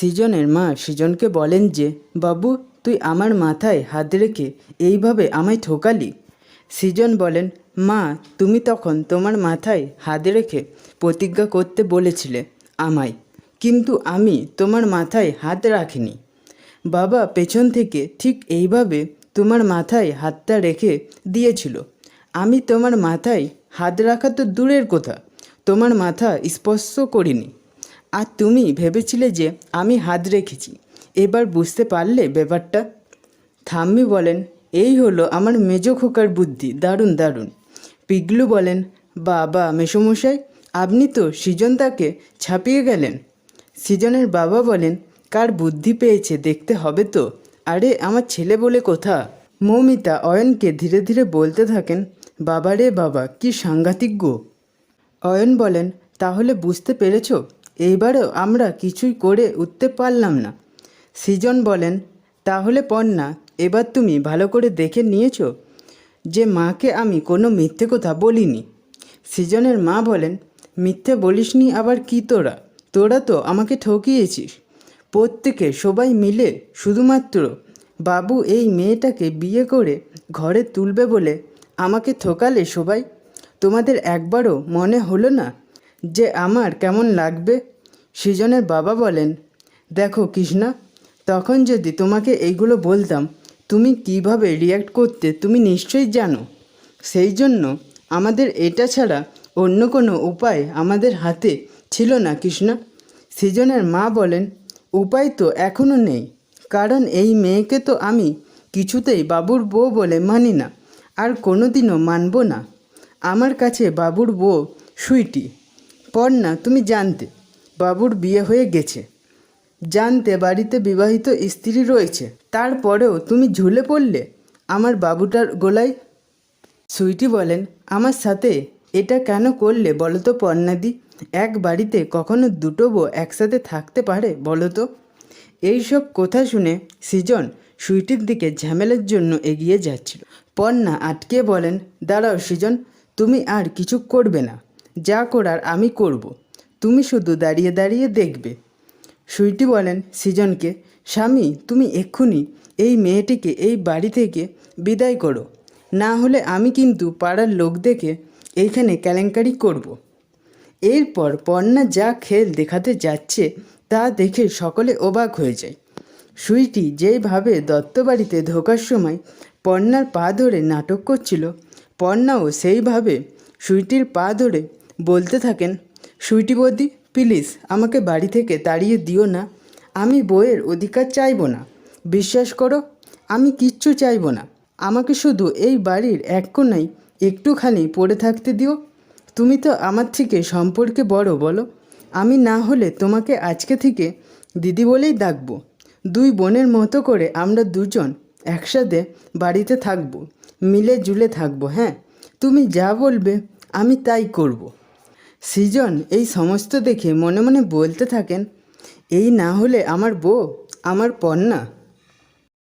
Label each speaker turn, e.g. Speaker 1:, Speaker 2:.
Speaker 1: সৃজনের মা সৃজনকে বলেন যে, বাবু, তুই আমার মাথায় হাত রেখে এইভাবে আমায় ঠকালি? সৃজন বলেন, মা, তুমি তখন তোমার মাথায় হাত রেখে প্রতিজ্ঞা করতে বলেছিলে আমায়, কিন্তু আমি তোমার মাথায় হাত রাখিনি। বাবা পেছন থেকে ঠিক এইভাবে তোমার মাথায় হাতটা রেখে দিয়েছিল। আমি তোমার মাথায় হাত রাখা তো দূরের কথা, তোমার মাথা স্পর্শ করিনি। আর তুমি ভেবেছিলে যে আমি হাত রেখেছি। এবার বুঝতে পারলে ব্যাপারটা। থাম্মি বলেন, এই হলো আমার মেজো খোকার বুদ্ধি। দারুণ দারুণ। পিগলু বলেন, বাবা, মেসোমশাই, আপনি তো সৃজন তাকে ছাপিয়ে গেলেন। সৃজনের বাবা বলেন, কার বুদ্ধি পেয়েছে দেখতে হবে তো। আরে, আমার ছেলে বলে কথা। মৌমিতা অয়নকে ধীরে ধীরে বলতে থাকেন বাবা রে বাবা, কি সাংঘাতিক গো। অয়ন বলেন, তাহলে বুঝতে পেরেছ এইবারও আমরা কিছুই করে উঠতে পারলাম না। সৃজন বলেন, তাহলে পন্না, এবার তুমি ভালো করে দেখে নিয়েছো যে মাকে আমি কোনো মিথ্যে কথা বলিনি। সৃজনের মা বলেন, মিথ্যে বলিসনি আবার কি তোরা? তোরা তো আমাকে ঠকিয়েছিস। প্রত্যেকে সবাই মিলে শুধুমাত্র বাবু এই মেয়েটাকে বিয়ে করে ঘরে তুলবে বলে আমাকে ঠকালে সবাই? তোমাদের একবারও মনে হলো না যে আমার কেমন লাগবে? সৃজনের বাবা বলেন, দেখো কৃষ্ণা, তখন যদি তোমাকে এইগুলো বলতাম, তুমি কীভাবে রিয়্যাক্ট করতে তুমি নিশ্চয়ই জানো। সেই জন্য আমাদের এটা ছাড়া অন্য কোনো উপায় আমাদের হাতে ছিল না কৃষ্ণা। সৃজনের মা বলেন, উপায় তো এখনও নেই, কারণ এই মেয়েকে তো আমি কিছুতেই বাবুর বউ বলে মানি না, আর কোনোদিনও মানব না। আমার কাছে বাবুর বউ সুইটি। পর্ণা তুমি জানতে, বাবুর বিয়ে হয়ে গেছে। জানতে বাড়িতে বিবাহিত স্ত্রী রয়েছে, তারপরেও তুমি ঝুলে পড়লে? আমার বাবুটার গোলায় সুইটি বলেন, আমার সাথে এটা কেন করলে বলো তো পর্ণাদি? এক বাড়িতে কখনো দুটো বউ একসাথে থাকতে পারে বলো তো এইসব কথা শুনে সৃজন সুইটির দিকে ঝামেলার জন্য এগিয়ে যাচ্ছিল। পর্ণা আটকে বলেন, দাঁড়াও সৃজন, তুমি আর কিছু করবে না। যা করার আমি করব। তুমি শুধু দাঁড়িয়ে দাঁড়িয়ে দেখবে। সুইটি বলেন, সৃজনকে, স্বামী, তুমি এক্ষুনি এই মেয়েটিকে এই বাড়ি থেকে বিদায় করো। না হলে আমি কিন্তু পাড়ার লোক দেখে এইখানে কেলেঙ্কারি করব। এরপর পর্ণা যা খেল দেখাতে যাচ্ছে তা দেখে সকলে অবাক হয়ে যায়। সুইটি যেইভাবে দত্তবাড়িতে ঢোকার সময় পর্ণার পা ধরে নাটক করছিল পর্ণাও সেইভাবে সুইটির পা ধরে বলতে থাকেন, সুইটি বৌদি, প্লিজ আমাকে বাড়ি থেকে তাড়িয়ে দিও না। আমি বইয়ের অধিকার চাইব না। বিশ্বাস করো, আমি কিচ্ছু চাইব না। আমাকে শুধু এই বাড়ির এক কোনায় একটুখানি পড়ে থাকতে দিও। তুমি তো আমার থেকে সম্পর্কে বড়, বলো। আমি না হলে তোমাকে আজকে থেকে দিদি বলেই ডাকবো। দুই বোনের মতো করে আমরা দুজন একসাথে বাড়িতে থাকব মিলে জুলে থাকব হ্যাঁ? তুমি যা বলবে, আমি তাই করব। সৃজন, এই সমস্ত দেখে মনে মনে বলতে থাকেন, এই না হলে আমার বউ, আমার পণ্যা